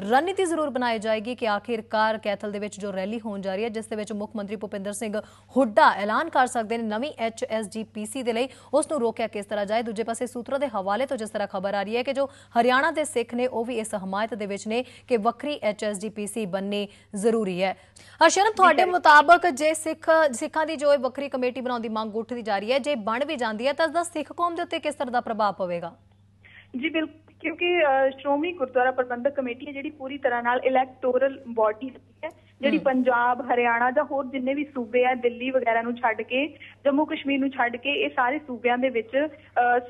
ਰਣਨੀਤੀ ਜ਼ਰੂਰ ਬਣਾਈ ਜਾਏਗੀ ਕਿ ਆਖਿਰਕਾਰ ਕੈਥਲ ਦੇ ਵਿੱਚ ਜੋ ਰੈਲੀ ਹੋਣ ਜਾ ਰਹੀ ਹੈ ਜਿਸ ਦੇ ਵਿੱਚ ਮੁੱਖ ਮੰਤਰੀ ਭੁਪਿੰਦਰ ਸਿੰਘ ਹੁੱਡਾ ਐਲਾਨ ਕਰ ਸਕਦੇ ਨੇ ਨਵੀਂ ਐਚਐਸਜੀਪੀਸੀ ਦੇ ਲਈ ਉਸ ਨੂੰ ਰੋਕਿਆ ਕਿਸ ਤਰ੍ਹਾਂ ਜਾਏ? ਦੂਜੇ ਪਾਸੇ ਸੂਤਰਾਂ ਦੇ ਹਵਾਲੇ ਤੋਂ ਜਿਸ ਤਰ੍ਹਾਂ ਖਬਰ ਆ ਰਹੀ ਹੈ ਕਿ ਜੋ ਹਰਿਆਣਾ ਦੇ ਸਿੱਖ ਨੇ ਉਹ ਵੀ ਇਸ ਹਮਾਇਤ ਦੇ ਵਿੱਚ ਨੇ ਕਿ ਵੱਖਰੀ ਐਚਐਸਜੀਪੀਸੀ ਬੰਨੀ ਜ਼ਰੂਰੀ ਹੈ। ਅਸ਼ਰਮ ਤੁਹਾਡੇ ਮੁਤਾਬਕ ਜੇ ਸਿੱਖ ਸਿੱਖਾਂ ਦੀ ਜੋ ਇਹ ਵੱਖਰੀ ਕਮੇਟੀ ਬਣਾਉਣ ਦੀ ਮੰਗ ਉੱਠਦੀ ਜਾ ਰਹੀ ਹੈ ਜੇ ਬਣ ਵੀ ਜਾਂਦੀ ਹੈ ਤਾਂ ਇਸ ਦਾ ਸਿੱਖ ਕੌਮ ਦੇ ਉੱਤੇ ਕਿਸ ਤਰ੍ਹਾਂ ਦਾ ਪ੍ਰਭਾਵ ਪਵੇਗਾ? ਜੀ ਬਿਲਕੁਲ। ਕਿਉਂਕਿ ਸ਼੍ਰੋਮਣੀ ਗੁਰਦੁਆਰਾ ਪ੍ਰਬੰਧਕ ਕਮੇਟੀ ਹੈ ਜਿਹੜੀ ਪੂਰੀ ਤਰ੍ਹਾਂ ਨਾਲ ਇਲੈਕਟੋਰਲ ਬਾਡੀ ਹੈ ਜਿਹੜੀ ਪੰਜਾਬ ਹਰਿਆਣਾ ਜਾਂ ਹੋਰ ਜਿੰਨੇ ਵੀ ਸੂਬੇ ਆ ਦਿੱਲੀ ਵਗੈਰਾ ਨੂੰ ਛੱਡ ਕੇ ਜੰਮੂ ਕਸ਼ਮੀਰ ਨੂੰ ਛੱਡ ਕੇ ਇਹ ਸਾਰੇ ਸੂਬਿਆਂ ਦੇ ਵਿੱਚ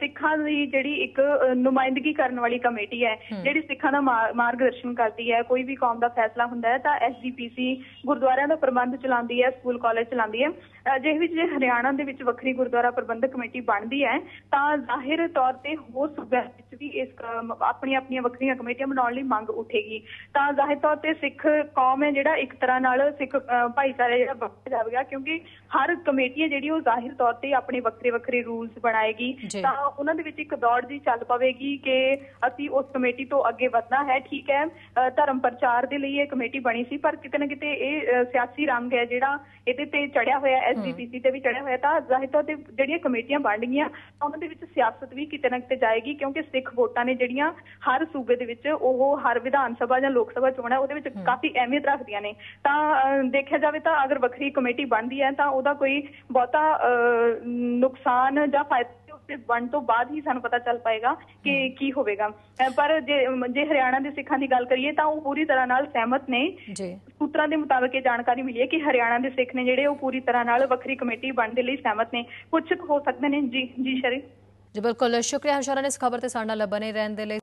ਸਿੱਖਾਂ ਦੀ ਜਿਹੜੀ ਇੱਕ ਨੁਮਾਇੰਦਗੀ ਕਰਨ ਵਾਲੀ ਕਮੇਟੀ ਹੈ ਜਿਹੜੀ ਸਿੱਖਾਂ ਦਾ ਮਾਰ- ਮਾਰਗਦਰਸ਼ਨ ਕਰਦੀ ਹੈ ਕੋਈ ਵੀ ਕੌਮ ਦਾ ਫੈਸਲਾ ਹੁੰਦਾ ਹੈ ਤਾਂ ਐਸਜੀਪੀਸੀ ਗੁਰਦੁਆਰਿਆਂ ਦਾ ਪ੍ਰਬੰਧ ਚਲਾਉਂਦੀ ਹੈ ਸਕੂਲ ਕਾਲਜ ਚਲਾਉਂਦੀ ਹੈ। ਜੇ ਵਿੱਚ ਜੇ ਹਰਿਆਣਾ ਦੇ ਵਿੱਚ ਵੱਖਰੀ ਗੁਰਦੁਆਰਾ ਪ੍ਰਬੰਧਕ ਕਮੇਟੀ ਬਣਦੀ ਹੈ ਤਾਂ ਜ਼ਾਹਿਰ ਤੌਰ ਤੇ ਹੋਰ ਸੂਬਿਆਂ ਵੀ ਇਸ ਕ- ਆਪਣੀਆਂ ਆਪਣੀਆਂ ਵੱਖਰੀਆਂ ਕਮੇਟੀਆਂ ਬਣਾਉਣ ਲਈ ਮੰਗ ਉੱਠੇਗੀ। ਤਾਂ ਜ਼ਾਹਿਰ ਤੌਰ ਤੇ ਸਿੱਖ ਕੌਮ ਹੈ ਜਿਹੜਾ ਇੱਕ ਤਰ੍ਹਾਂ ਨਾਲ ਸਿੱਖ ਭਾਈਚਾਰਾ ਜਿਹੜਾ ਵੱਖ ਜਾਵੇਗਾ ਕਿਉਂਕਿ ਹਰ ਕਮੇਟੀ ਹੈ ਜਿਹੜੀ ਉਹ ਜ਼ਾਹਿਰ ਤੌਰ ਤੇ ਆਪਣੇ ਵੱਖਰੇ ਵੱਖਰੇ ਰੂਲਸ ਬਣਾਏਗੀ। ਜੀ। ਤਾਂ ਉਹਨਾਂ ਦੇ ਵਿੱਚ ਇੱਕ ਦੌੜ ਜੀ ਚੱਲ ਪਵੇਗੀ ਕਿ ਅਸੀਂ ਉਸ ਕਮੇਟੀ ਤੋਂ ਅੱਗੇ ਵਧਣਾ ਹੈ ਠੀਕ ਹੈ। ਧਰਮ ਪ੍ਰਚਾਰ ਦੇ ਲਈ ਇਹ ਕਮੇਟੀ ਬਣੀ ਸੀ ਪਰ ਕਿਤੇ ਨਾ ਕਿਤੇ ਇਹ ਸਿਆਸੀ ਰੰਗ ਹੈ ਜਿਹੜਾ ਇਹਦੇ ਤੇ ਚੜਿਆ ਹੋਇਆ ਐਸਜੀਪੀਸੀ ਤੇ ਵੀ ਚੜਿਆ ਹੋਇਆ। ਤਾਂ ਜ਼ਾਹਿਰ ਤੌਰ ਤੇ ਜਿਹੜੀਆਂ ਕਮੇਟੀਆਂ ਬਣ ਗਈਆਂ ਉਹਨਾਂ ਦੇ ਵਿੱਚ ਸਿਆਸਤ ਵੀ ਕਿਤੇ ਨਾ ਕਿਤੇ ਜਾਏਗੀ ਕਿਉਂਕਿ ਸਿੱਖ ਵੋਟਾਂ ਨੇ ਜਿਹੜੀਆਂ ਹਰ ਸੂਬੇ ਦੇ ਵਿੱਚ ਉਹ ਹਰ ਵਿਧਾਨ ਸਭਾ ਜਾਂ ਲੋਕ ਸਭਾ ਚੋਣਾਂ ਉਹਦੇ ਵਿੱਚ ਕਾਫੀ ਅਹਿਮੀਅਤ ਰੱਖਦੀਆਂ ਨੇ। ਤਾਂ ਦੇਖਿਆ ਜਾਵੇ ਤਾਂ ਅਗਰ ਵੱਖਰੀ ਕਮੇਟੀ ਬਣਦੀ ਹੈ ਤਾਂ ਉਹਦਾ ਕੋਈ ਬਹੁਤਾ ਨੁਕਸਾਨ ਜਾਂ ਫਾਇਦਾ ਉਸਦੇ ਬਣ ਤੋਂ ਬਾਅਦ ਹੀ ਸਾਨੂੰ ਪਤਾ ਚੱਲ ਪਾਏਗਾ ਕਿ ਕੀ ਹੋਵੇਗਾ। ਪਰ ਜੇ ਜੇ ਹਰਿਆਣਾ ਦੇ ਸਿੱਖਾਂ ਦੀ ਗੱਲ ਕਰੀਏ ਤਾਂ ਉਹ ਪੂਰੀ ਤਰ੍ਹਾਂ ਨਾਲ ਸਹਿਮਤ ਨੇ। ਜੀ। ਸੂਤਰਾਂ ਦੇ ਮੁਤਾਬਕ ਇਹ ਜਾਣਕਾਰੀ ਮਿਲੀ ਹੈ ਕਿ ਹਰਿਆਣਾ ਦੇ ਸਿੱਖ ਨੇ ਜਿਹੜੇ ਉਹ ਪੂਰੀ ਤਰ੍ਹਾਂ ਨਾਲ ਵੱਖਰੀ ਕਮੇਟੀ ਬਣਨ ਦੇ ਲਈ ਸਹਿਮਤ ਨੇ। ਕੁਝ ਹੋ ਸਕਦੇ ਨੇ? ਜੀ ਜੀ ਸ਼ਰੀ ਜੀ ਬਿਲਕੁਲ। ਸ਼ੁਕਰੀਆ ਹਸ਼ਰਨ ਇਸ ਖਬਰ ਤੇ ਸਾਡੇ ਨਾਲ ਬਣੇ ਰਹਿਣ ਦੇ ਲਈ।